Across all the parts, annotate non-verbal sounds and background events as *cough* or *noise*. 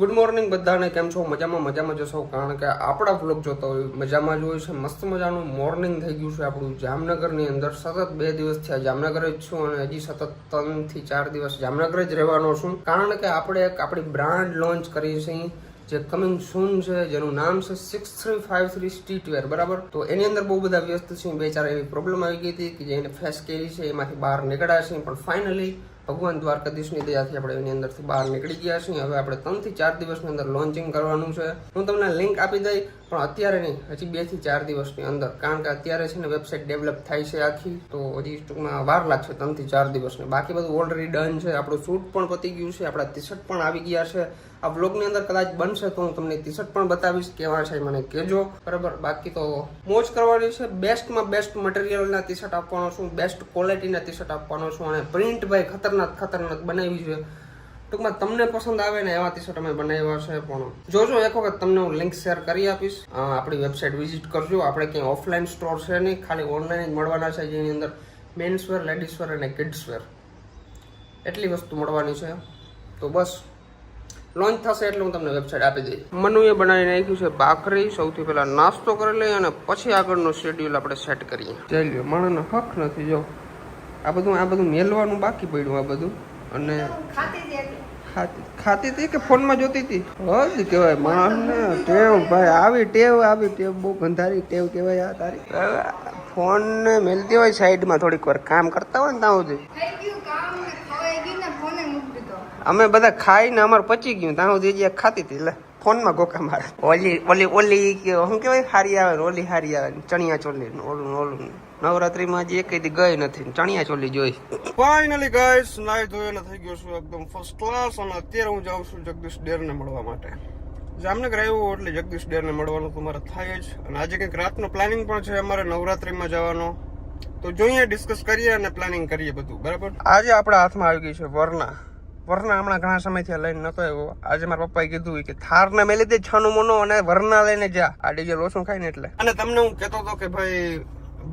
Good morning બધાને, કેમ છો? મજામાં મજામાં જશો કારણ કે આપણા વ્લોગ જોતા હોય, મજામાં જ હોય છે. મસ્ત મજાનું મોર્નિંગ થઈ ગયું છે આપણું જામનગરની અંદર. સતત બે દિવસ થયા જામનગર જ છું અને હજી સતત ત્રણથી ચાર દિવસ જામનગર જ રહેવાનો છું. કારણ કે આપણે એક આપણી બ્રાન્ડ લોન્ચ કરી છે, જે કમિંગ સૂન છે, જેનું નામ છે six three five three street where બરાબર? તો એની અંદર બહુ બધા વ્યસ્ત છે બે ચાર એવી પ્રોબ્લેમ આવી ગઈ હતી કે જે એને ફેસ કરી છે, એમાંથી બહાર નીકળ્યા છે પણ ફાઇનલી ભગવાન દ્વારકાધીશની દયાથી આપણે એની અંદરથી બહાર નીકળી ગયા છીએ. હવે આપણે ત્રણથી ચાર દિવસની અંદર લોન્ચિંગ કરવાનું છે. હું તમને લિંક આપી દઈ પણ અત્યારે નહીં, હજી બેથી ચાર દિવસની અંદર. કારણ કે અત્યારે છે ને વેબસાઇટ ડેવલપ થાય છે આખી, તો હજી ટૂંકમાં વાર લાગશે ત્રણથી ચાર દિવસની. બાકી બધું ઓલરેડી ડન છે, આપણું શૂટ પણ પતી ગયું છે, આપણા ટી શર્ટ પણ આવી ગયા છે. આ બ્લોગની અંદર કદાચ બનશે તો હું તમને ટી શર્ટ પણ બતાવીશ, કેવા છે મને કહેજો. બરાબર? બાકી તો મોજ કરવાની છે બેસ્ટમાં બેસ્ટ મટીરિયલના ટી શર્ટ આપવાનો છું બેસ્ટ ક્વોલિટીના ટી શર્ટ આપવાનો છું, અને પ્રિન્ટ ભાઈ ખતરનાક ખતરનાક બનાવી છે. ટૂંકમાં તમને પસંદ આવે ને એવા ટીશર્ટ અમે બનાવ્યા છે પણ જોજો એક વખત તમને હું લિંક શેર કરી આપીશ. આપણી વેબસાઇટ વિઝિટ કરજો. આપણે ક્યાંય ઓફલાઈન સ્ટોર છે નહીં, ખાલી ઓનલાઈન જ મળવાના છે જેની અંદર મેન્સ વેર લેડીઝ વેર અને કિડ્સ વેર એટલી વસ્તુ મળવાની છે. તો બસ લોન્ચ થશે એટલે હું તમને વેબસાઇટ આપી દઈશ. મનુએ બનાવી નાખ્યું છે ભાખરી. સૌથી પહેલાં નાસ્તો કરી લઈએ અને પછી આગળનું શેડ્યુલ આપણે સેટ કરીએ. જઈ લ્યો. માણસનો હક નથી જો. આ બધું આ બધું મેલવાનું બાકી પડ્યું, આ બધું. અને ખાતી ખાતી હતી કે ફોનમાં જોતી હતી? હદ કહેવાય માણસને ટેવ, ભાઈ, આવી ટેવ આવી ટેવ, બહુ ગંધારી ટેવ કહેવાય આ તારી. ફોન ને મેલતી હોય સાઈડમાં થોડીક વાર, કામ કરતા હોય ને ત્યાં સુધી થઈ ગયું કામ ને ખવાઈ ગયું ને ફોને મૂકી દીધો અમે બધા ખાઈને અમારે પચી ગયું. ત્યાં સુધી જે ખાતી હતી. એટલે ફોનમાં ગોકા મારે. ઓલી ઓલી ઓલી કે શું કહેવાય? હારી આવે ઓલી હારી આવે ચણિયા ચોલી ઓલું ઓલું. નવરાત્રીમાં એક ગઈ નથી ચણિયા ચોલી જોઈ. ફાઇનલી ગાઈસ નાઈ ધોઈને થઈ ગયો છું એકદમ ફર્સ્ટ ક્લાસ અને અત્યારે હું જાઉં છું જગદીશ ડેરને મળવા માટે. જામનગર આવ્યો એટલે જગદીશ ડેરને મળવાનું તો મારે થાય જ. અને આજે કંઈક રાતનો પ્લાનિંગ પણ છે અમારે નવરાત્રીમાં જવાનો. તો જોઈએ ડિસ્કસ કરીએ અને પ્લાનિંગ કરીએ બધું. બરાબર? આજે આપણા હાથમાં આવી ગઈ છે વરના. વરના હમણાં ઘણા સમયથી લઈને નતો આવ્યો. આજે મારા પપ્પાએ કીધું કે થાર ને મેલી દે છાનું મોનો અને વરના લઈને જા. આ ડીજે લોસું ખાય ને એટલે. અને તમને હું કહેતો હતો કે ભાઈ,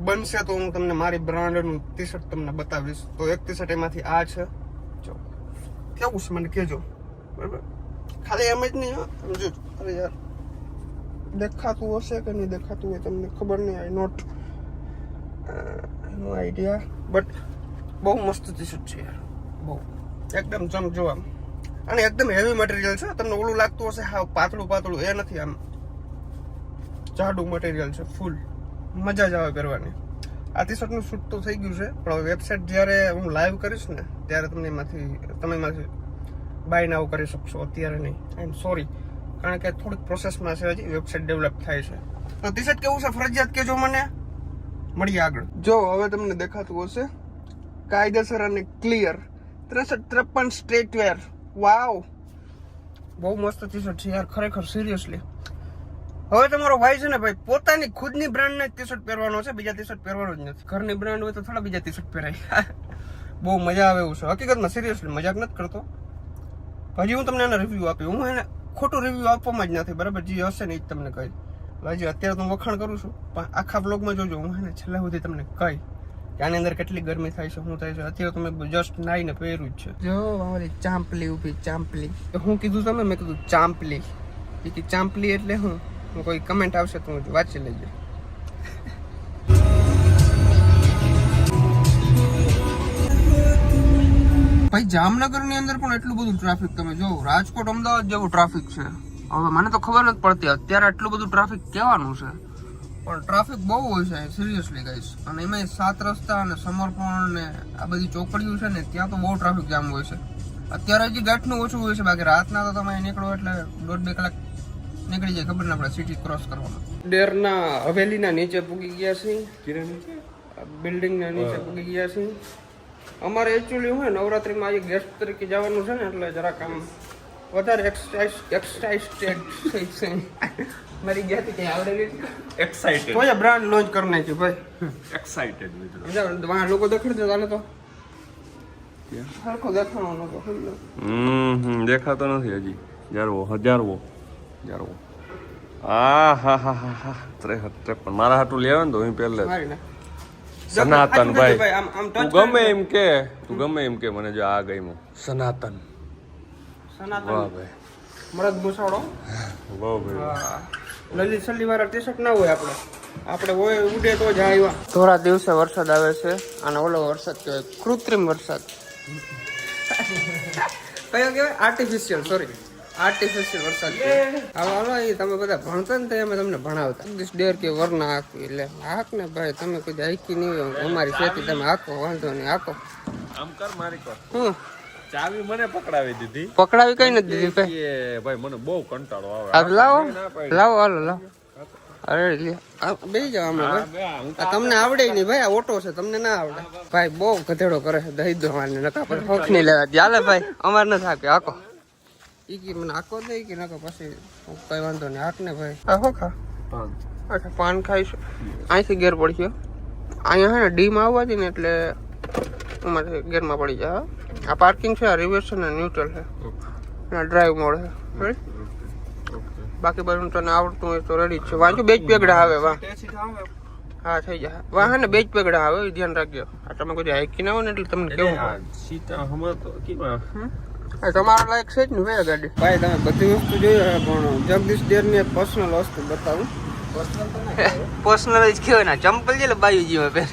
બનશે તો હું તમને મારી બ્રાન્ડનું ટી શર્ટ તમને બતાવીશ. તો એક ટી શર્ટ એમાંથી આ છે. જો, કેવું છે મને કહેજો. બરાબર? ખાલી એમ જ નહીં સમજો અરે યાર, દેખાતું હશે કે નહીં દેખાતું હોય તમને ખબર નહીં I not no idea but બહુ મસ્ત ટી શર્ટ છે યાર. બહુ. એકદમ ચમજો આમ અને એકદમ હેવી મટીરિયલ છે. તમને ઓલું લાગતું હશે, હા, પાતળું પાતળું. એ નથી આમ. જાડું મટીરિયલ છે ફૂલ મજા જ આવે પહેરવાની આ ટી શર્ટનું શૂટ તો થઈ ગયું છે, પણ હવે વેબસાઇટ જ્યારે હું લાઈવ કરીશ ને, ત્યારે તમને એમાંથી, તમે એમાંથી બાય નાવ કરી શકશો. અત્યારે નહીં. આઈ એમ સોરી કારણ કે થોડીક પ્રોસેસમાં છે હજી વેબસાઇટ ડેવલપ થાય છે. તો ટી શર્ટ કેવું છે? ફરજિયાત કહેજો મને. મળીએ આગળ. જો, હવે તમને દેખાતું હશે. કાયદેસર અને ક્લિયર ત્રેસઠ ત્રેપન સ્ટ્રેટ વેર વાવ બહુ મસ્ત ટી શર્ટ છે યાર, ખરેખર સિરિયસલી હવે તમારો ભાઈ છે ને ભાઈ, પોતાની ખુદની બ્રાન્ડને ટી શર્ટ પહેરવાનો છે, બીજા ટી શર્ટ પહેરવાનો જ નથી. ઘરની બ્રાન્ડ હોય તો થોડા બીજા ટી શર્ટ પહેરાય. *laughs* બહુ મજા આવે એવું છે. હકીકતમાં સિરિયસલી મજાક નથી કરતો. હજી હું તમને એને રિવ્યૂ આપી. હું એને ખોટું રિવ્યૂ આપવામાં જ નથી, બરાબર? જે હશે ને એ જ તમને કહી. હજી અત્યારે તો હું વખાણ કરું છું, પણ આખા બ્લોગમાં જોજો. હું એને છેલ્લા સુધી તમને કહી આની અંદર કેટલી ગરમી થાય છે શું થાય છે? અત્યારે તો મેં જસ્ટ નાઈને પહેર્યું જ છે. જો અમારી ચાંપલી ઊભી ચાંપલી. હું કીધું તમે મેં કીધું ચાંપલી. એ કે ચાંપલી એટલે હું? હું કોઈ કમેન્ટ આવશે તો હું વાંચી લેજો ભાઈ જામનગરની અંદર પણ એટલું બધું ટ્રાફિક તમે જો રાજકોટ અમદાવાદ જેવું ટ્રાફિક છે. હવે મને તો ખબર નથી પડતી અત્યારે આટલું બધું ટ્રાફિક કહેવાનું છે? પણ ટ્રાફિક બહુ હોય છે સિરિયસલી ગાઈસ અને એમાં સાત રસ્તા અને સમર્પણ ને આ બધી ચોકડીઓ છે ને ત્યાં તો બહુ ટ્રાફિક જામ હોય છે. અત્યારે હજી ગાંઠનું ઓછું હોય છે બાકી રાતના તો તમે નીકળો એટલે દોઢ બે કલાક નીકળી જાય ખબર ના પડે સિટી ક્રોસ કરવામાં. ડેરના હવેલીના નીચે પૂગી ગયા છે બિલ્ડિંગના નીચે પૂગી ગયા છે અમારે એકચ્યુઅલી હું નવરાત્રીમાં આજે ગેસ્ટ તરીકે જવાનું છે ને એટલે જરાક આમ વધારે એક્સાઇટેડ મારી જ્ઞાતિ કઈ આવડે એક્સાઇટેડ કોઈ બ્રાન્ડ લોન્ચ કરી નાખ્યું ભાઈ. એક્સાઇટેડ મિત્રો. વાહ લોકો દેખાડજો ચાલે તો. સરખો દેખાણો હમ દેખાતો નથી હજી. હજારવો હજારવો હજારવો આ હા હા હા હા ત્રેસઠ ત્રેપન મારા હાટું લેવાનું ને તો હું પહેલે સનાતન ભાઈ આમ આમ તું ગમે એમ કે તું ગમે એમ કે મને જો આ સનાતન સનાતન. વાહ ભાઈ. મરદ મુસાડો બહુ ભાઈ. લલિત સલ્લી વાળા ટી શર્ટ ના હોય આપણે. આપણે હોય ઉડે તો જ આવ્યા. થોડા દિવસે વરસાદ આવે છે અને ઓલો વરસાદ કહેવાય કૃત્રિમ વરસાદ. કયો કહેવાય? આર્ટિફિશિયલ સોરી આર્ટિફિશિયલ વરસાદ કહેવાય. હાલો એ તમે બધા ભણતા ને તો અમે તમને ભણાવતા. દિસ ડેર કે વરના હાકવી એટલે હાક ને ભાઈ તમે કોઈ હાકી નહીં અમારી ખેતી તમે હાકો વાંધો નહીં હાકો. આમ કર મારી કર. હું ચાવી મને પકડાવી દીધી. પકડાવી કઈ નથી દીધી ભાઈ? એ ભાઈ મને બહુ કંટાળો આવે. લાવો. લાવો હાલો લાવો. અરે લે. આ બેસી જાઓ અમે ભાઈ. બે આ હું આ તમને આવડે. નહીં ભાઈ. આ ઓટો છે તમને ના આવડે. ભાઈ બહુ ગધેડો કરે છે દહીં દો મારને નકા પર હોખ નહીં લેવા ચાલે ભાઈ અમારે ન થાકે આકો ઈ કી મને આકો દે કે નકા પછી હું કઈ વાંધો નહીં. હાક ને ભાઈ. આ હો ખા? અચ્છા પાન ખાઈશું. અહીંથી ગેર પડ્યો અહીંયા હે ને ડીમાં આવવાથી ને એટલે અમારે ગેરમાં પડી જાય હો. આ પાર્કિંગ છે આ રિવર્સ છે. ને ન્યુટ્રલ છે. અને ડ્રાઈવ મોડ છે બાકી બધું તને આવડતું હોય તો રેડી જ છે. વાંચો બેજ પેગડા આવે વાહ. હા થઈ જાય. વાહ ને બેજ પેગડા આવે ધ્યાન રાખજો. આ તમે કોઈ હાઈકી ના હોય ને એટલે તમને એટલે કેવું સીતા હમણાં તો કેવા તમારા લાયક છે જ ને ભાઈ ગાડી? ભાઈ તમે બધી વસ્તુ જોઈ પણ જગદીશ ડેરની પર્સનલ વસ્તુ બતાવું. પર્સનલ *laughs* જ કહેવાય ને ચંપલ છે બાયુ જીવે પહેર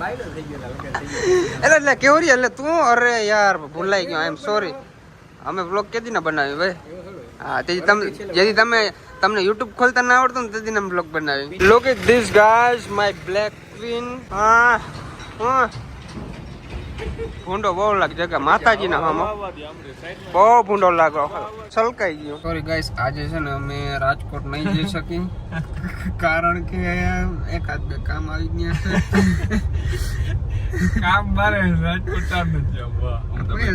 એટલે એટલે કેવું રી એટલે તું અરે યાર, ભૂલાઈ ગયો આઈ એમ સોરી અમે બ્લોગ કેદી ના બનાવી ભાઈ? હા, તેથી તમે, જેથી તમે, તમને યુટ્યુબ ખોલતા ના આવડતું ને તેથી અમે બ્લોગ બનાવી. Look it this guys my black queen હા હા. ભૂંડો બહુ લાગે જગ્યા માતાજીના હામો બહુ ભૂંડો લાગો છલકાઈ ગયો. સોરી ગાઈસ આજે છે ને અમે રાજકોટ નહીં જઈ શકી કારણ કે એકાદ બે કામ આવી ગયા છે. કામ મારે રાજકોટ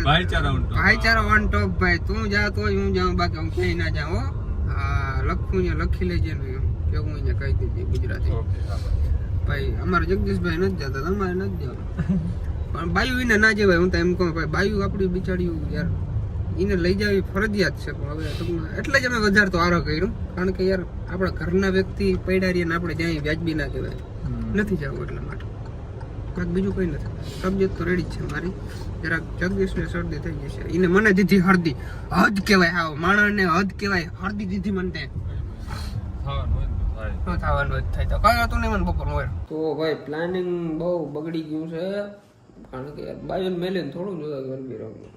ભાઈચારા ભાઈચારો વન ટોપ ભાઈ. તું જા તો હું જાઉં બાકી હું ક્યાંય ના જાઉં હો. હા લખું ને લખી લેજે ને કે હું અહીંયા કહી દીધી ગુજરાતી. ભાઈ. અમારે જગદીશભાઈ નથી જતા તમારે નથી જવું પણ બાયુ એને ના જવાય હું તો એમ કહું ભાઈ બાયુ આપણી બિચાર્યું યાર એને લઈ જવી ફરજિયાત છે પણ હવે ટૂંકમાં એટલે જ અમે વધારે તો આરો કર્યું કારણ કે યાર આપણા ઘરના વ્યક્તિ પૈડા રહીએ ને આપણે જ્યાં વ્યાજબી ના કહેવાય. નથી જવું એટલા માટે. કાંક બીજું કંઈ નથી. તબિયત તો રેડી જ છે મારી. જરાક જગદીશને શરદી થઈ જશે. એને મને દીધી હળદી. હદ કહેવાય આવો. માણસને હદ કહેવાય. હળદી દીધી મને તે. તો ન થવાનું જ થાય. તો કઈ હતું નહીં મને બપોર હોય. તો ભાઈ પ્લાનિંગ બહુ બગડી ગયું છે. કારણ કે યાર બાજુને મેલીને થોડું જોતા ગરબી રમવું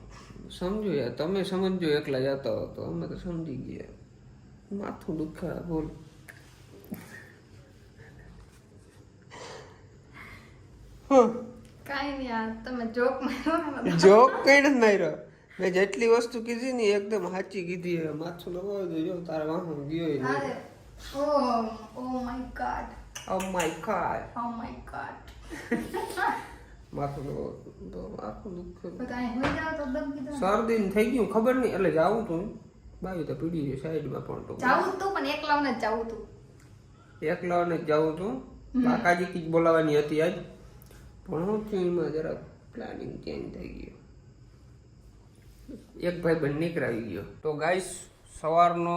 સમજો યાર તમે સમજો એકલા જતા હો તો અમે તો સમજી ગયા. માથું દુખા બોલ. જોક કઈ નથી માર્યો. મેં જેટલી વસ્તુ કીધી ને એકદમ સાચી કીધી માથું લગાવી જો તારે વાહન ગયો ય અરે નહીં oh O my god oh my god oh my god માથું તો આખું દુઃખ તો શરદી થઈ ગયું ખબર નહીં એટલે જાવું તું. બાયું તો પીડી ગયું સાઈડમાં પણ તો. જાવું તું પણ એકલાવને જ જાવું તું. એકલાને જ જાવું છું કાકાજી કી બોલાવાની હતી આજ. પણ હું ચીનમાં જરા પ્લાનિંગ ચેન્જ થઈ ગયું. એક ભાઈ બંને નીકળાવી ગયો. તો ગાઈસ સવારનો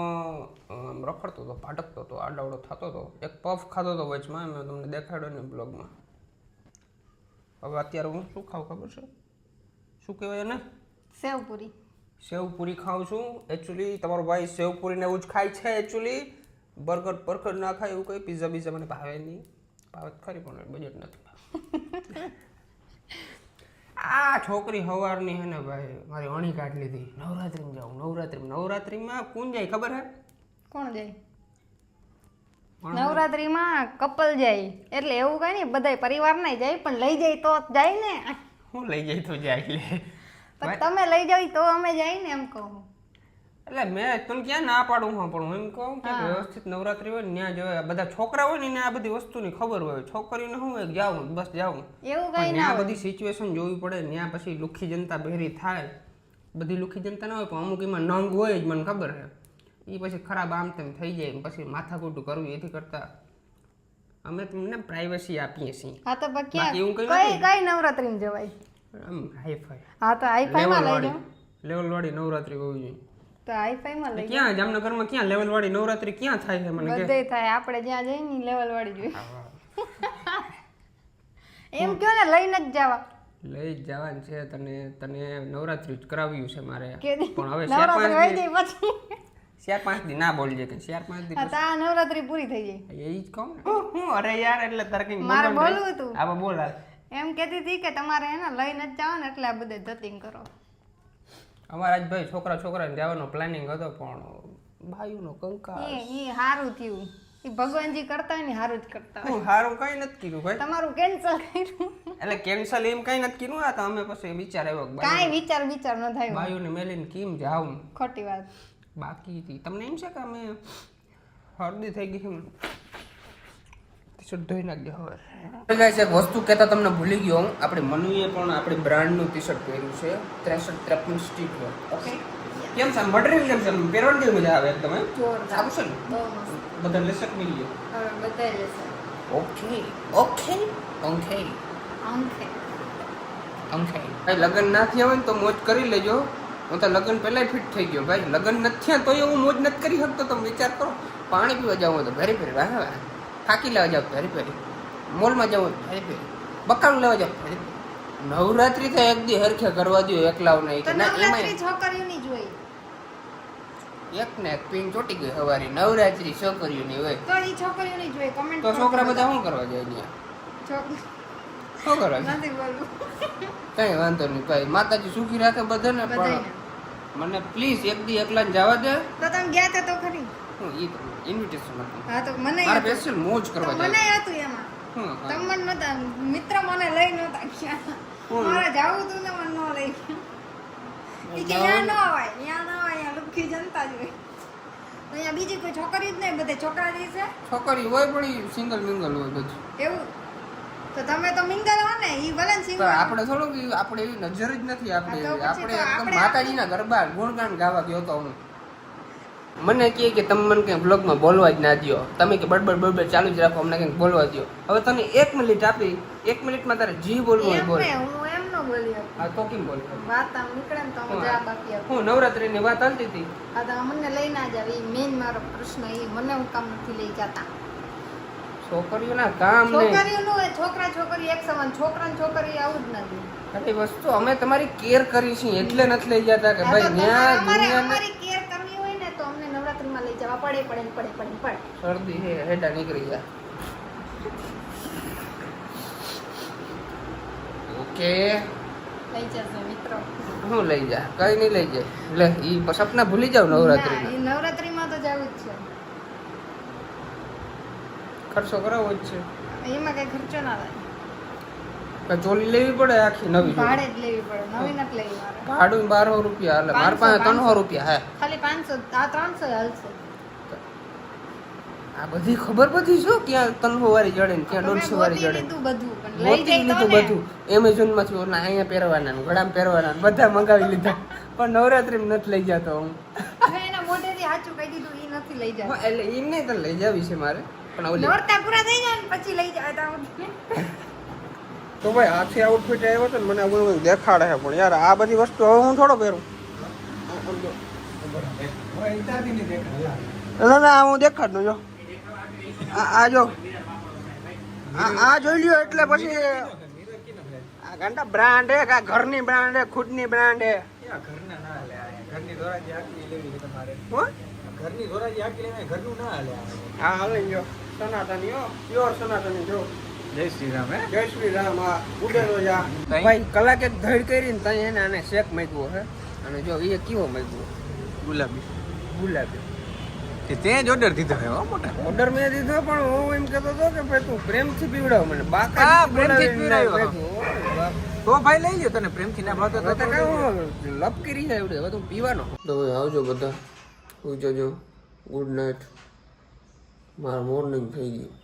રખડતો હતો ફાટકતો હતો આડાવડો થતો હતો એક પફ ખાતો હતો વચમાં મેં તમને દેખાડ્યો ને બ્લોગમાં. હવે અત્યારે હું શું ખાઉં ખબર છે? શું કહેવાય એને? સેવપુરી. સેવપુરી ખાઉં છું. એકચ્યુઅલી તમારો ભાઈ સેવપુરીને એવું જ ખાય છે એકચ્યુઅલી બર્ગર બર્ગર ના ખાય એવું કંઈ? પીઝા બીઝા મને ભાવે નહીં. ભાવે ખરી પણ બજેટ નથી. *laughs* આ છોકરી હવારની હે ને ભાઈ મારી અણી કાઢ લીધી. નવરાત્રીમાં જાઉં નવરાત્રિમાં. નવરાત્રિમાં કોણ જાય ખબર હે? કોણ જાય? નવરાત્રીમાં કપલ જાય. એટલે એવું કઈ નહીં બધાય પરિવાર ના જાય પણ લઈ જાય તો જાય ને. હું લઈ જાય તો જાય એટલે. પણ તમે લઈ જાવ તો અમે જાય ને એમ કહું. એટલે મેં તને ક્યાં ના પાડું હા પણ. હું એમ કહું કે વ્યવસ્થિત નવરાત્રી હોય ત્યાં જો બધા છોકરા હોય ને એને આ બધી વસ્તુની ખબર હોય. છોકરીઓને હું એક જાઉં બસ જાઉં. એવું કઈ ના બધી સિચ્યુએશન જોવી પડે ત્યાં પછી લુખી જનતા ભેરી થાય. બધી લુખી જનતા ના હોય પણ અમુક એમાં નંગ હોય જ મને ખબર છે. એ પછી ખરાબ આમ તેમ થઈ જાય પછી માથાકૂટું કરવું એથી કરતા અમે તમને પ્રાઇવસી આપીએ છીએ. હા તો બાકી એવું કઈ કઈ નવરાત્રીમાં જવાય? આમ હાઈફાઈ હા તો હાઈફાઈમાં લઈ જાઓ લેવલ વાળી નવરાત્રી હોવી જોઈએ. તો હાઈફાઈમાં લઈ ક્યાં? જામનગરમાં ક્યાં લેવલ વાળી નવરાત્રી ક્યાં થાય છે મને બધે થાય. આપણે જ્યાં જઈએ ને લેવલ વાળી જોઈએ. એમ કયો ને લઈને જ જવા. લઈ જ જવાનું છે. તને તને નવરાત્રી જ કરાવ્યું છે મારે. પણ હવે નવરાત્રી પછી. ચાર પાંચ દી ના બોલજે કે ચાર પાંચ દી આ તા નવરાત્રી પૂરી થઈ જાય એ જ કહું હું અરે યાર એટલે તારે કઈ મારે બોલવું હતું. આ બોલ એમ કહેતી હતી કે તમારે એને લઈને જ જાવ ને એટલે આ બધે ધતિંગ કરો. અમારા જ ભાઈ છોકરા છોકરાને જવાનો પ્લાનિંગ હતો પણ ભાઈઓનો કંકાસ એ એ સારું થયું. એ ભગવાનજી કરતા હોય ને સારું જ કરતા હોય. હું હારું કઈ નથી કીધું ભાઈ. તમારું કેન્સલ કર્યું. એટલે કેન્સલ એમ કઈ નથી કીધું? આ તો અમે પછી વિચાર આવ્યો કઈ કાંઈ વિચાર વિચાર ન થાય ભાઈઓને મેલીને કેમ જાવ ખોટી વાત. બાકી હતી. તમને એમ છે કે અમે હળદી થઈ ગઈ ટી-શર્ટ ધોઈ નાખજો હવે. ગાઈસ એક વસ્તુ કહેતા તમને ભૂલી ગયો હું. આપણે મનુએ પણ આપણી બ્રાન્ડનું ટી-શર્ટ પહેર્યું છે. ત્રેસઠ ત્રેપન સ્ટીક ઓકે કેમ છે? મટીરિયલ કેમ છે? પહેરવાની કેવી મજા આવે એકદમ એમ? સારું છે ને? બધા લેસક મિલી ગયો. બધા બધાય okay okay okay okay okay લગ્ન ના થયા હોય ને તો મોજ કરી લેજો. હું તો લગ્ન પહેલાં ફિટ થઈ ગયો ભાઈ. લગ્ન નથી થયા તોય હું મોજ નથી કરી શકતો. તમે વિચાર કરો. પાણી પીવા જાવ તો ભેરી ફેરી. વાહ વાહ. થાકી લેવા જાવ ભેરી ફેરી. મોલમાં જવું હોય ફેરી. ભેરી લેવા જાવ ભેરી નવરાત્રી તો એક દી હરખે કરવા દો એકલાવ નહીં ના એમાં છોકરીઓની જોઈ એક ને એક પીન ચોટી ગઈ હવારી. નવરાત્રી છોકરીઓની હોય. તો એ છોકરીઓની જોઈ કમેન્ટ તો છોકરા બધા શું કરવા જાય અહીંયા? શું કરવા નથી બોલવું. કઈ વાંધો નહીં ભાઈ. માતાજી સુખી રાખે બધાને. પણ મને પ્લીઝ એક દી એકલા જવા દે. તો તમે ગયા હતા તો ખરી? હું ઈ ઇન્વિટેશન હતું. હા તો મને મારે સ્પેશિયલ મોજ કરવા મને હતું એમાં. હું હા. નતા મિત્ર મને લઈ નતા ગયા? મારે જાવું તું ને મને ન લઈ ઈ કે ત્યાં ન આવે ત્યાં ન અહીંયા લુખ્ખી જનતા જ હોય. અહીંયા બીજી કોઈ છોકરી જ નહીં બધે છોકરા જ છે? છોકરી હોય પણ સિંગલ મિંગલ હોય બધું. એવું? તો તમે તો મિંગલ હો ને ઈ ભલે સિંગલ આપણે થોડુંક આપણે એવી નજર જ નથી આપણે હા, તો પછી આપણે એકદમ માતાજીના ગરબા ગુણગાન ગાવા ગયો તો હું. મને કહે કે તમે મને કંઈ બ્લોગમાં બોલવા જ ના દો તમે કે બડબડ બડબડ ચાલુ જ રાખો અમને કંઈક બોલવા દો હવે તને એક મિનિટ આપી એક મિનિટમાં તારે જી બોલવું હોય બોલ. હું એમ ન બોલી હા તો કેમ બોલ? વાત આમ નીકળે ને તો હું જવાબ આપી હું નવરાત્રીની વાત હાલતી હતી? આ તો મને લઈ ના જાવ એ મેઇન મારો પ્રશ્ન એ મને હું કામ નથી લઈ જતા. છોકરીઓના કામ નહીં છોકરા છોકરી એક સમાન છોકરા છોકરી આવું જ નથી. આટલી વસ્તુ અમે તમારી કેર કરી છીએ એટલે નથી લઈ જતા કે ભાઈ ન્યા અમારી કેર કરવી હોય ને તો અમને નવરાત્રીમાં લઈ જવા પડે પડે પડે પડે પડે. શરદી હે હેડા નીકળી જાય ઓકે. લઈ જશે મિત્રો. હું લઈ જા કઈ નહીં લઈ જાય. એટલે એ સપના ભૂલી જાવ નવરાત્રી ના, ઈ નવરાત્રીમાં તો જવું જ છે ખર્ચો કરાવો જ છે. એમાં કઈ ખર્ચો ના થાય. ચોલી લેવી પડે આખી નવી ભાડે જ લેવી પડે. નવી નથી લેવી મારે. ભાડું બારસો રૂપિયા એટલે મારા પાસે ત્રણસો રૂપિયા હે. ખાલી પાંચસો આ ત્રણસો હાલશે. આ બધી ખબર બધી શું ક્યાં ત્રણસો વાળી જડે ને ક્યાં દોઢસો વાળી જડે જાય લીધું બધું. એમેઝોનમાંથી ઓલા અહીંયા પહેરવાના ગળામાં પહેરવાના બધા મંગાવી લીધા. પણ નવરાત્રી નથી લઈ જતો હું. એના મોઢેથી સાચું કહી દીધું એ નથી લઈ જતો. એટલે એ નહીં તો લઈ જવી છે મારે. પણ ઓલી નોરતા પૂરા થઈ જાય ને પછી લઈ જાય તો તો ભાઈ આથી આઉટફિટ આવ્યો તો ને મને આવું એવું દેખાડે છે પણ યાર આ બધી વસ્તુ હવે હું થોડો પહેરું. ના ના હું દેખાડ જો. આ આ જો. આ આ જોઈ લ્યો એટલે પછી આ ઘંટા બ્રાન્ડ હે કા ઘરની બ્રાન્ડ હે ખુદની બ્રાન્ડ હે ઘરના ના હાલે આ. ઘરની ધોરાજી આખી લેવી છે તમારે. હો? ઘરની ધોરાજી આખી લેવી ઘરનું ના હાલે આ. હા હાલે ગયો સનાતની હો. પ્યોર સનાતની જો. જય શ્રી રામ હે? જય શ્રી રામ આ. ઉડેલો જા ભાઈ કલાક એક ધડ કરીને તઈ એને આને શેક મૂક્યો હે અને જો એ કેવો મૂક્યો ગુલાબી. ગુલાબી. તે તે જ ઓર્ડર દીધો હે મોટા. ઓર્ડર મેં દીધો પણ હું એમ કહેતો હતો કે ભાઈ તું પ્રેમથી પીવડાવ મને. બાકા પ્રેમથી પીવડાવ્યો. તો ભાઈ લઈ લ્યો તને પ્રેમથી ના ભાવતો તો લપ કરી જાય હવે તું પીવાનો. તો આવજો બધા. હું જજો. ગુડ નાઇટ મારું મોર્નિંગ થઈ ગયું.